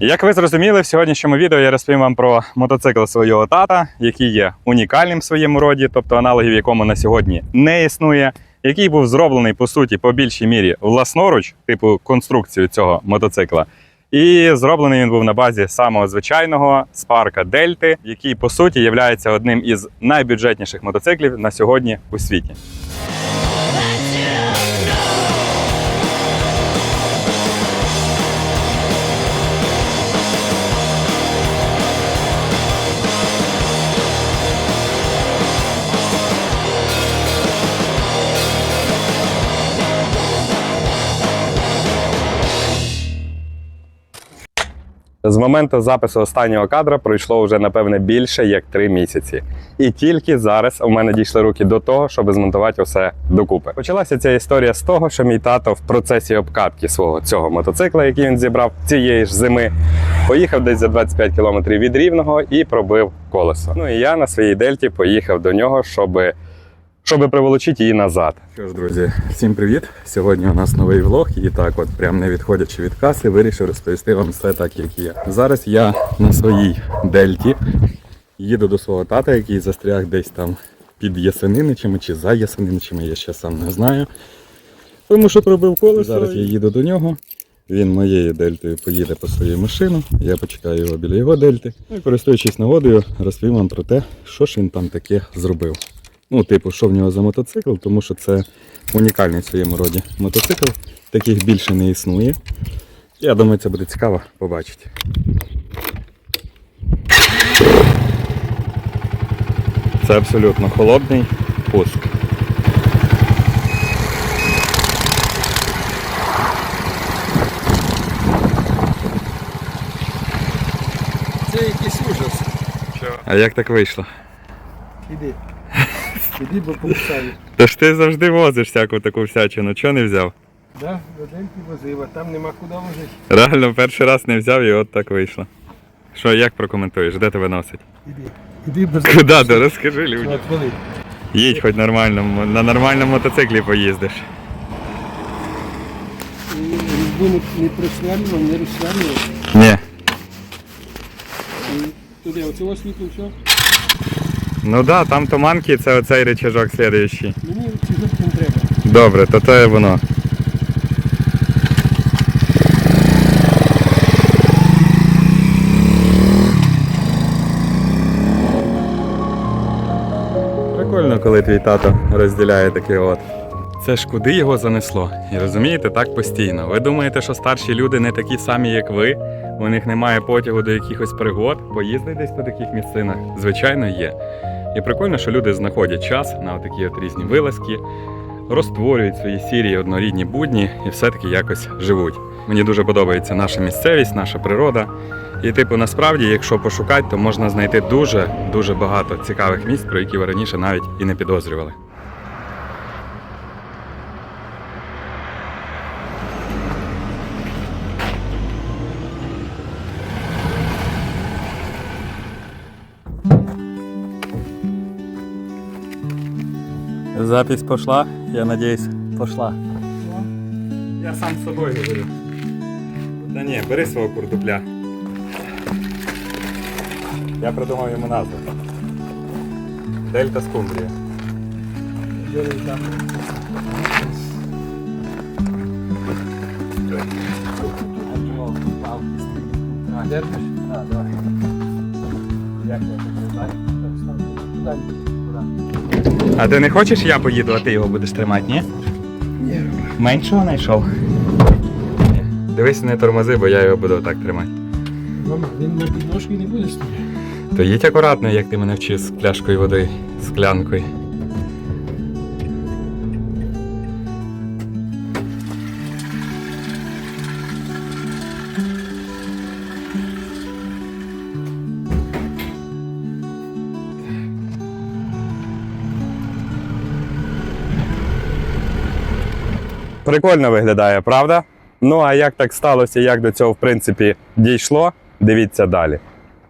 Як ви зрозуміли, в сьогоднішньому відео я розповім вам про мотоцикл свого тата, який є унікальним в своєму роді, тобто аналогів якому на сьогодні не існує, який був зроблений по суті по більшій мірі власноруч, типу конструкцію цього мотоцикла. І зроблений він був на базі самого звичайного спарка Дельти, який по суті є одним із найбюджетніших мотоциклів на сьогодні у світі. З моменту запису останнього кадра пройшло вже напевне більше як три місяці. І тільки зараз у мене дійшли руки до того, щоб змонтувати усе докупи. Почалася ця історія з того, що мій тато в процесі обкатки свого цього мотоцикла, який він зібрав цієї ж зими, поїхав десь за 25 кілометрів від рівного і пробив колесо. Ну і я на своїй дельті поїхав до нього, щоб щоб приволочити її назад. Що ж, друзі, всім привіт! Сьогодні у нас новий влог, і так, от прям не відходячи від каси, вирішив розповісти вам все так, як є. Зараз я на своїй дельті їду до свого тата, який застряг десь там під Ясениничами чи за Ясениничами, я ще сам не знаю. Тому що пробив колесо. Зараз я їду до нього. Він моєю дельтою поїде по свою машину, я почекаю його біля його дельти. Ну і користуючись нагодою, розповім вам про те, що ж він там таке зробив. Ну, типу, що в нього за мотоцикл, тому що це унікальний в своєму роді мотоцикл. Таких більше не існує. Я думаю, це буде цікаво побачити. Це абсолютно холодний пуск. Це якийсь ужас. А як так вийшло? Іди. Іди, бо покусаю. Та ж ти завжди возиш всяку таку всячину, чого не взяв? Да, до возив, а там нема куди возити. Реально перший раз не взяв і от так вийшло. Що, як прокоментуєш? Де тебе носить? Іди. Іди без Куди ти розкажи людям. Їдь хоч нормально, на нормальному мотоциклі поїздиш. Різьбу не, не не розсверлював. Ні. І Туди оцього світло все. Ну да, там туманки, це оцей рычажок слідуючий. Мені цього не треба. Добре, то то є воно. Прикольно, коли твій тато розділяє таке от. Це ж куди його занесло? І розумієте, так постійно. Ви думаєте, що старші люди не такі самі, як ви? У них немає потягу до якихось пригод, поїздить десь по таких місцинах? Звичайно, є. І прикольно, що люди знаходять час на такі от різні вилазки, розтворюють свої сірі однорідні будні і все-таки якось живуть. Мені дуже подобається наша місцевість, наша природа. І, типу, насправді, якщо пошукати, то можна знайти дуже дуже багато цікавих місць, про які ви раніше навіть і не підозрювали. Запись пошла, я надеюсь, пошла. Я сам з собою говорю. Та ні, бери свого курдупля. Я придумав йому назву. Дельта Скумбрія. Де він там? А, держиш? А, давай. Як я тут знаю? А ти не хочеш, я поїду, а ти його будеш тримати, ні? Ні, Меншого знайшов. Дивись, не тормози, бо я його буду отак тримати. Мама, він на підножки не буде стояти. То їдь акуратно, як ти мене вчив з пляшкою води, склянкою. Прикольно виглядає, правда? Ну а як так сталося, як до цього в принципі дійшло, дивіться далі.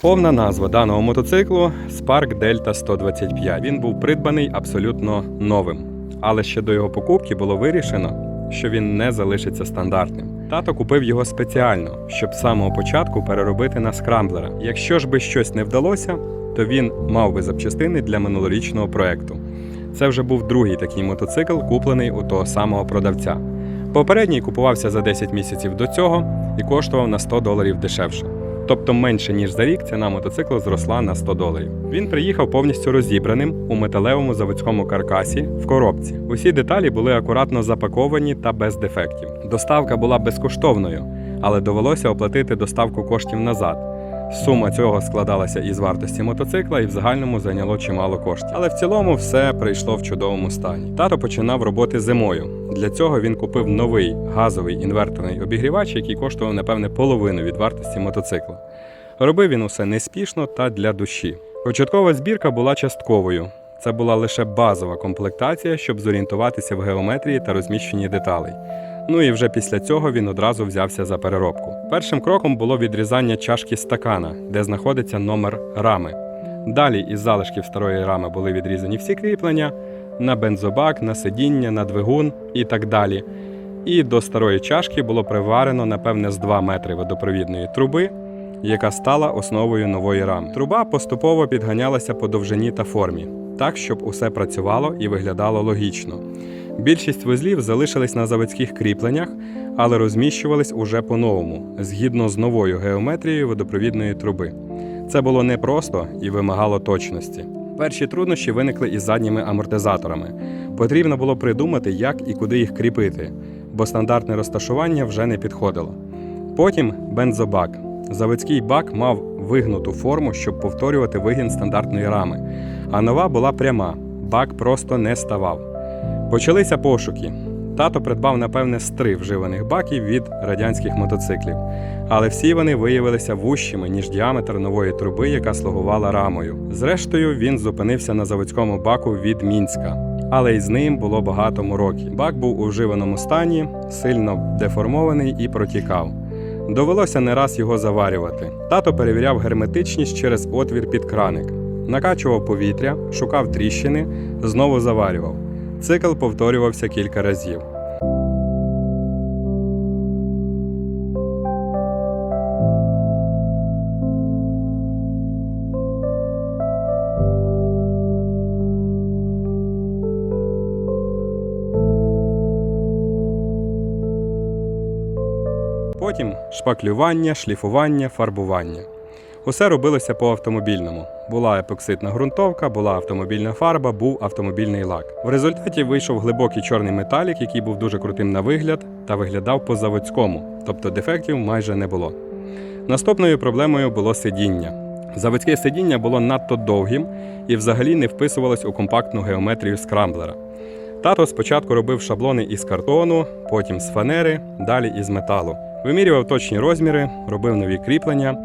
Повна назва даного мотоциклу Spark Delta 125. Він був придбаний абсолютно новим. Але ще до його покупки було вирішено, що він не залишиться стандартним. Тато купив його спеціально, щоб з самого початку переробити на скрамблера. Якщо ж би щось не вдалося, то він мав би запчастини для минулорічного проекту. Це вже був другий такий мотоцикл, куплений у того самого продавця. Попередній купувався за 10 місяців до цього і коштував на 100 доларів дешевше. Тобто менше ніж за рік ціна мотоциклу зросла на 100 доларів. Він приїхав повністю розібраним у металевому заводському каркасі в коробці. Усі деталі були акуратно запаковані та без дефектів. Доставка була безкоштовною, але довелося оплатити доставку коштів назад. Сума цього складалася із вартості мотоцикла і в загальному зайняло чимало коштів. Але в цілому все прийшло в чудовому стані. Тато починав роботи зимою. Для цього він купив новий газовий інверторний обігрівач, який коштував напевне половину від вартості мотоцикла. Робив він усе неспішно та для душі. Початкова збірка була частковою. Це була лише базова комплектація, щоб зорієнтуватися в геометрії та розміщенні деталей. Ну і вже після цього він одразу взявся за переробку. Першим кроком було відрізання чашки стакана, де знаходиться номер рами. Далі із залишків старої рами були відрізані всі кріплення на бензобак, на сидіння, на двигун і так далі. І до старої чашки було приварено, напевне, з 2 метри водопровідної труби, яка стала основою нової рами. Труба поступово підганялася по довжині та формі, так, щоб усе працювало і виглядало логічно. Більшість вузлів залишились на заводських кріпленнях, але розміщувались уже по-новому, згідно з новою геометрією водопровідної труби. Це було непросто і вимагало точності. Перші труднощі виникли із задніми амортизаторами. Потрібно було придумати, як і куди їх кріпити, бо стандартне розташування вже не підходило. Потім бензобак. Заводський бак мав вигнуту форму, щоб повторювати вигін стандартної рами, а нова була пряма, бак просто не ставав. Почалися пошуки. Тато придбав, напевне, з три вживаних баків від радянських мотоциклів, але всі вони виявилися вущими, ніж діаметр нової труби, яка слугувала рамою. Зрештою, він зупинився на заводському баку від Мінська, але й з ним було багато мороків. Бак був у вживаному стані, сильно деформований і протікав. Довелося не раз його заварювати. Тато перевіряв герметичність через отвір під краник, накачував повітря, шукав тріщини, знову заварював. Цикл повторювався кілька разів. Потім шпаклювання, шліфування, фарбування. Усе робилося по автомобільному. Була епоксидна ґрунтовка, була автомобільна фарба, був автомобільний лак. В результаті вийшов глибокий чорний металік, який був дуже крутим на вигляд та виглядав по-заводському, тобто дефектів майже не було. Наступною проблемою було сидіння. Заводське сидіння було надто довгим і взагалі не вписувалось у компактну геометрію скрамблера. Тато спочатку робив шаблони із картону, потім з фанери, далі із металу. Вимірював точні розміри, робив нові кріплення.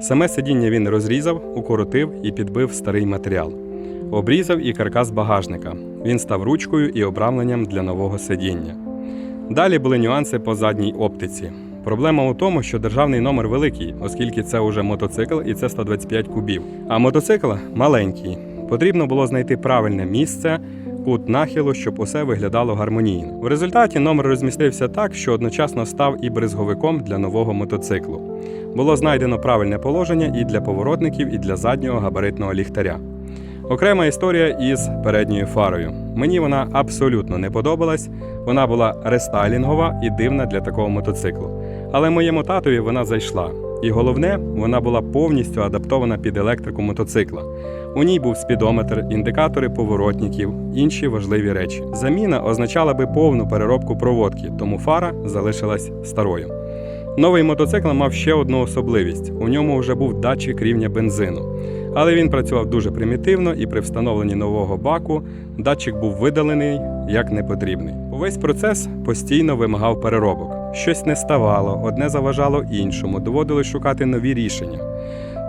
Саме сидіння він розрізав, укоротив і підбив старий матеріал. Обрізав і каркас багажника. Він став ручкою і обрамленням для нового сидіння. Далі були нюанси по задній оптиці. Проблема у тому, що державний номер великий, оскільки це уже мотоцикл і це 125 кубів. А мотоцикл маленький. Потрібно було знайти правильне місце, кут нахилу, щоб усе виглядало гармонійно. В результаті номер розмістився так, що одночасно став і бризговиком для нового мотоциклу. Було знайдено правильне положення і для поворотників, і для заднього габаритного ліхтаря. Окрема історія із передньою фарою. Мені вона абсолютно не подобалась. Вона була рестайлінгова і дивна для такого мотоциклу. Але моєму татові вона зайшла. І головне, вона була повністю адаптована під електрику мотоцикла. У ній був спідометр, індикатори поворотників, інші важливі речі. Заміна означала би повну переробку проводки, тому фара залишилась старою. Новий мотоцикл мав ще одну особливість: у ньому вже був датчик рівня бензину. Але він працював дуже примітивно і при встановленні нового баку датчик був видалений як непотрібний. Увесь процес постійно вимагав переробок. Щось не ставало, одне заважало іншому, доводилось шукати нові рішення.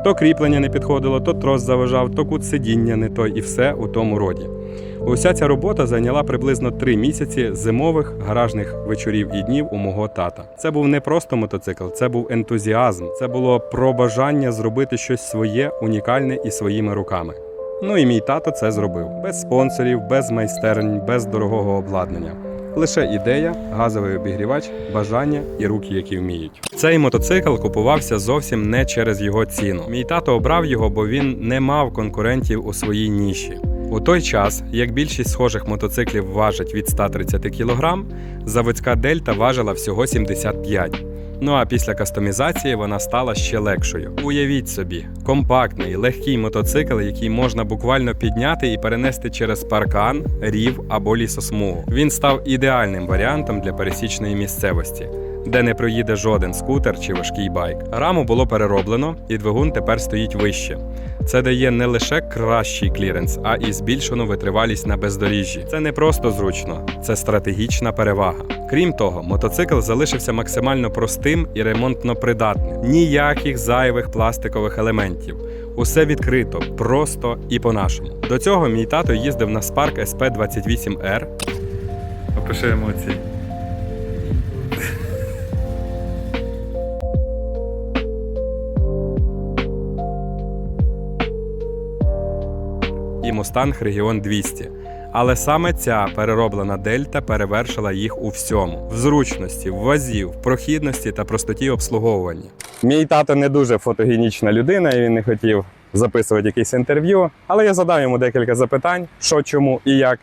То кріплення не підходило, то трос заважав, то кут сидіння не той, і все у тому роді. Уся ця робота зайняла приблизно три місяці зимових гаражних вечорів і днів у мого тата. Це був не просто мотоцикл, це був ентузіазм. Це було про бажання зробити щось своє, унікальне і своїми руками. Ну і мій тато це зробив без спонсорів, без майстерень, без дорогого обладнання. Лише ідея, газовий обігрівач, бажання і руки, які вміють. Цей мотоцикл купувався зовсім не через його ціну. Мій тато обрав його, бо він не мав конкурентів у своїй ніші. У той час, як більшість схожих мотоциклів важить від 130 кг, заводська дельта важила всього 75 Ну а після кастомізації вона стала ще легшою. Уявіть собі, компактний, легкий мотоцикл, який можна буквально підняти і перенести через паркан, рів або лісосмугу. Він став ідеальним варіантом для пересічної місцевості. Де не проїде жоден скутер чи важкий байк. Раму було перероблено, і двигун тепер стоїть вище. Це дає не лише кращий кліренс, а і збільшену витривалість на бездоріжжі. Це не просто зручно, це стратегічна перевага. Крім того, мотоцикл залишився максимально простим і ремонтно придатним. Ніяких зайвих пластикових елементів. Усе відкрито, просто і по-нашому. До цього мій тато їздив на Spark SP28R. Опиши емоції. Mustang Region 200. Але саме ця перероблена дельта перевершила їх у всьому: в зручності, в вазі, в прохідності та простоті обслуговування. Мій тато не дуже фотогенічна людина, і він не хотів записувати якесь інтерв'ю, але я задав йому декілька запитань, що, чому і як.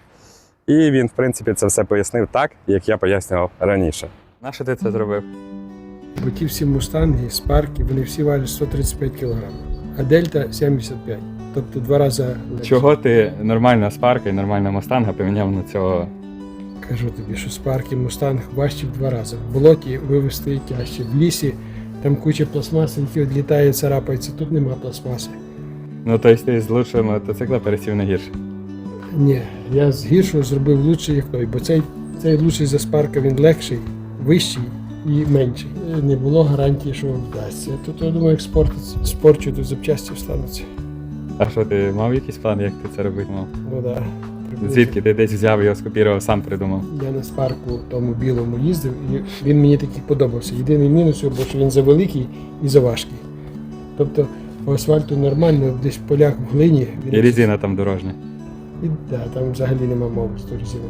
І він, в принципі, це все пояснив так, як я пояснював раніше. На що ти це зробив? Бо ті всі мустанги, спарки, вони всі важать 135 кг, а дельта 75. Тобто два рази легше. Чого ти нормальна спарка і нормальна мустанга поміняв на цього? Кажу тобі, що спарки, мустанг важчі в два рази. В болоті вивезти тяжче. В лісі там куча пластмаси, які відлітає, царапається. Тут нема пластмаси. Ну тобто ти з лучшого мотоцикла пересів на гірше. Ні, я з гіршого зробив лучший, як той, бо цей, цей лучший за спарка, він легший, вищий і менший. Не було гарантії, що вам вдасться. Тут я думаю, як спорт, спорчу, тут запчасті встануться. А що ти мав якийсь план, як ти це робити мав? Ну да. приблизно. Звідки ти десь взяв його, скопірував, сам придумав? Я на спарку тому білому їздив, і він мені такий подобався. Єдиний мінус його, бо що він завеликий і заважкий. Тобто по асфальту нормально, десь в полях в глині. Він І резина там дорожня. І, да, там взагалі нема мови з тої резини.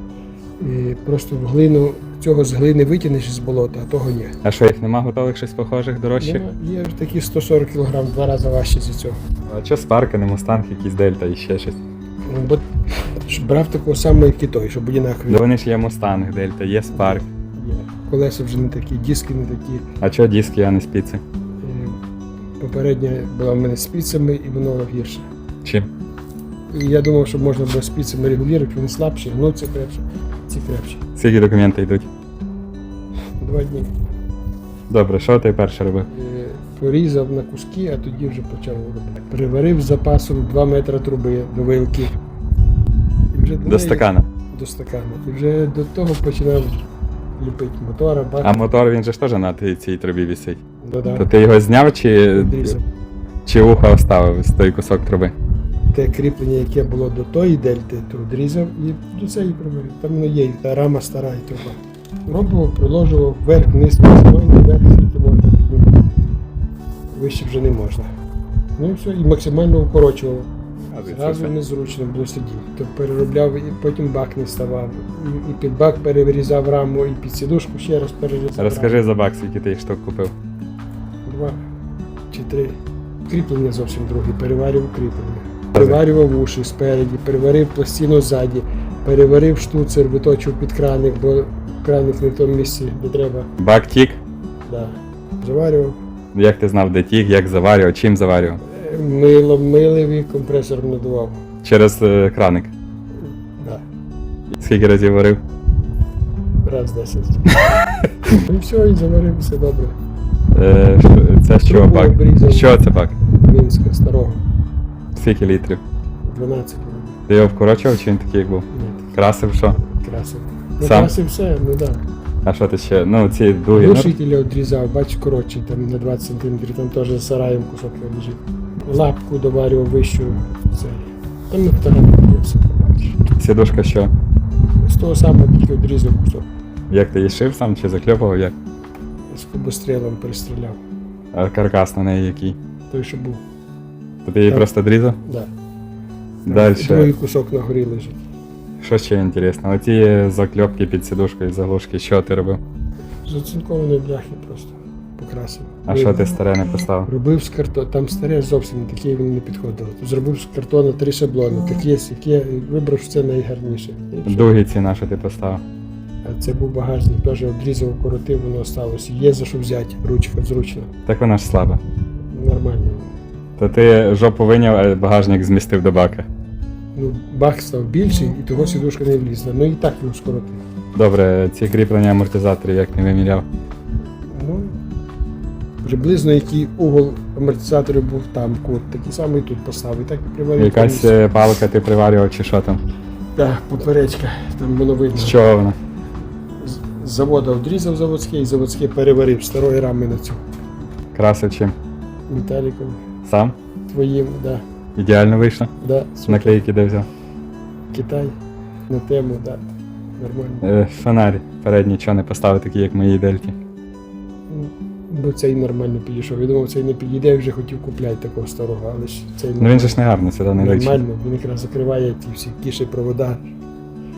І просто в глину цього з глини витягнеш із болота, а того ні. А що їх нема готових щось похожих, дорожчих? Нема. Є такі 140 кг, два рази важче за цього. А що спарка, не мустанг, якийсь дельта і ще щось? Ну, Бо ж брав такого самого, як і той, щоб одинакові. Ну вони ж є мустанг, дельта, є спарк. Колеса вже не такі, диски не такі. А чого диски, а не спіці? Е, Попередня була в мене з спицями і воно гірше. Чим? І я думав, що можна було спицями регулювати, вони слабші, ну це крепше, ці крепші. Скільки документи йдуть? Два дні. Добре, що ти перше робив? Е, Порізав на куски, а тоді вже почав робити. Приварив з запасом 2 метри труби до вилки. І вже До неї- стакана. До стакана. І вже до того починав ліпити мотора, А мотор він же ж теж на тій- цій трубі висить. додав, То ти його зняв чи, відрізав. чи вуха оставив з той кусок труби? Те кріплення, яке було до тої дельти, то відрізав і до цієї приварив. Там воно є, і та рама стара і труба. Робив, приложував вверх, вниз, максимально вверх, скільки можна піднімати. Вище вже не можна. Ну і все, і максимально укорочував. Зразу незручно було сидіти. То переробляв і потім бак не ставав. І, під бак перерізав раму, і під сідушку ще раз перерізав. Розкажи за бак, скільки ти їх штук купив. Два чи три. Кріплення зовсім друге, переварював кріплення. Переварював уші спереді, переварив пластину ззаді, переварив штуцер, виточив під краник, бо краник не в тому місці, де треба. Бак тік. Да. Заварював. Як ти знав, де тік, як заварював, чим заварював? Милом милив і компресором надував. Через е, краник. Да. Скільки разів варив? Раз 10. і все, і заварив, все добре. Е, що- це з чого Трубу бак? обрізав. Що це бак? Мінська старого. Скільки літрів? 12. Ти його вкорочував чи він такий був? Ні, Красив що? красив. Ну, Сам? красив все, ну так. Да. А що ти ще? Ну, ці дуги. Ну, Глушителя відрізав, бач, коротший, там на 20 см, там теж з сараєм кусок лежить. Лапку доварював вищу. Це. Там на фотографії все сідушка що? З того самого тільки відрізав кусок. Як ти її шив сам чи закльопував як? З кубострілом перестріляв. А каркас на неї який? Той, що був. То ти її Так. просто дрізав? Да. Другий кусок на горі лежить. Що ще інтересно? Оці закльопки під сідушкою, заглушки, що ти робив? З оцинкованої бляхи просто покрасив. А що ти старе не поставив? Робив з картону, там старе зовсім не таке він не підходило. Зробив з картону три шаблони, такі, сякі, вибрав що це найгарніше. І все. Дуги ці на що ти поставив? А це був багажник, теж одрізав, коротив, воно осталося. Є за що взяти, ручка зручна. Так вона ж слаба. Нормально. То ти жопу виняв, а багажник змістив до бака. Ну, бак став більший, і того сідушка не влізла. Ну і так його скоротив. Добре, ці кріплення амортизаторів як не виміряв. Ну, приблизно який угол амортизаторів був там, кут, такий самий тут поставив. І так і приварив. Якась повністю. е, палка ти приварював чи що там? Так, поперечка, там воно видно. З чого вона? З з заводу одрізав заводське і заводське переварив старої рами на цю. Красив чим? Металіком Сам? твоїм, да. Ідеально вийшло? Да, супер. Наклейки де взяв? Китай на тему, да. Нормально. Е, Фонарі передній чого не поставив такі, як мої дельті. Бо цей нормально підійшов. Я думав, цей не підійде, я вже хотів купляти такого старого, але ж цей Ну він же ж не гарно, сюди не личить. нормально, він якраз закриває ті всі кіші провода.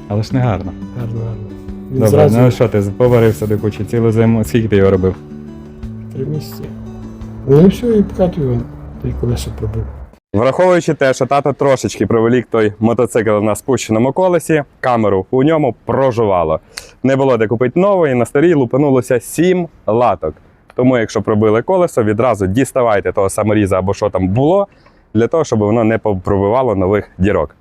Але ж не гарно. Гарно, гарно. Він Добре, зразу ну що ти поварився до кучі цілу зиму. Скільки ти його робив? три місяці. Ну і все, і вкатую той колесо пробив. Враховуючи те, що тато трошечки провелік той мотоцикл на спущеному колесі, камеру у ньому прожувало. Не було де купити новий, на старій лупанулося 7 латок. Тому, якщо пробили колесо, відразу діставайте того саморіза або що там було, для того, щоб воно не пробивало нових дірок.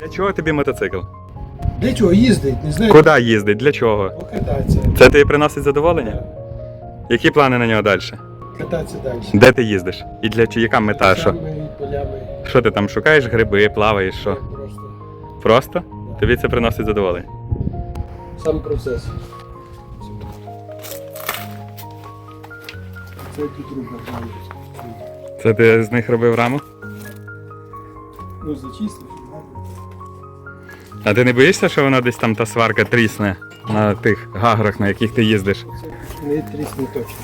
Для чого тобі мотоцикл? Для чого їздить? Не знаю. Куди їздить? Для чого? Покататися. Це тобі приносить задоволення? Які плани на нього далі? Кататися далі. Де ти їздиш? І для чи- яка мета? Що? Полями. Що ти там шукаєш гриби, плаваєш, що? Просто Просто? Тобі це приносить задоволення. сам процес. Це тут рука плавить. Це ти з них робив раму? Ну, зачистив. А ти не боїшся, що вона десь там та сварка трісне на тих гаграх, на яких ти їздиш? Не трісне точно.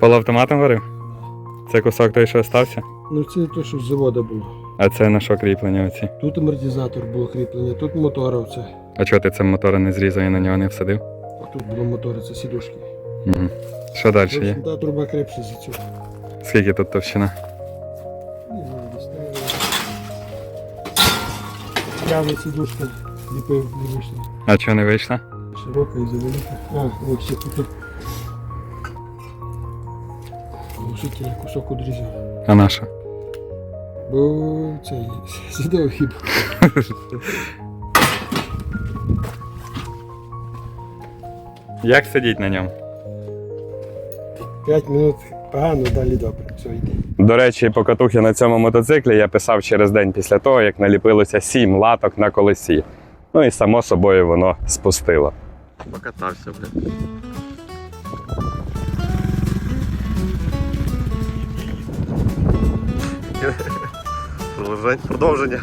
Полуавтоматом варив? Це кусок той, що остався? Ну це те, що з заводу було. А це на що кріплення оці? Тут амортизатор було кріплення, тут мотор оце. А чого ти це мотора не зрізав і на нього не всадив? А тут було мотори, це сідушки. Угу. Що далі є? Та труба крепше за цю. Скільки тут товщина? Не знаю, десь. Прямо сідушка ліпив, не вийшло. А чого не вийшла? Широка і завелика. А, ось ще тут. Глушитель кусок одрізав. А на що? Бо цей сідав хіб. Як сидіть на ньому? 5 минут погано, далі добре. Все, йде. До речі, покатухи на цьому мотоциклі я писав через день після того, як наліпилося 7 латок на колесі. Ну і само собою воно спустило. Покатався, блядь. Продовження.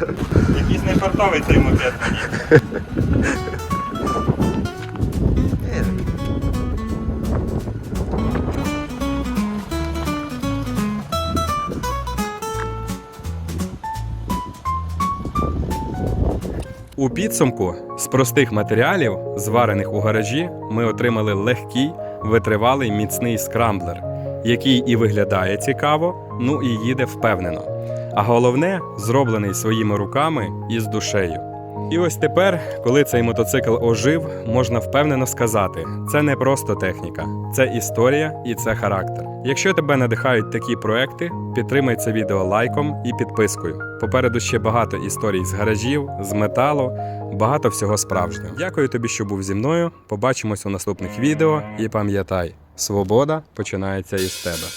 Якийсь нефартовий цей мопед мені. У підсумку з простих матеріалів, зварених у гаражі, ми отримали легкий, витривалий міцний скрамблер, який і виглядає цікаво, ну і їде впевнено. А головне, зроблений своїми руками і з душею. І ось тепер, коли цей мотоцикл ожив, можна впевнено сказати: це не просто техніка, це історія і це характер. Якщо тебе надихають такі проекти, підтримай це відео лайком і підпискою. Попереду ще багато історій з гаражів, з металу, багато всього справжнього. Дякую тобі, що був зі мною. Побачимось у наступних відео і пам'ятай, свобода починається із тебе.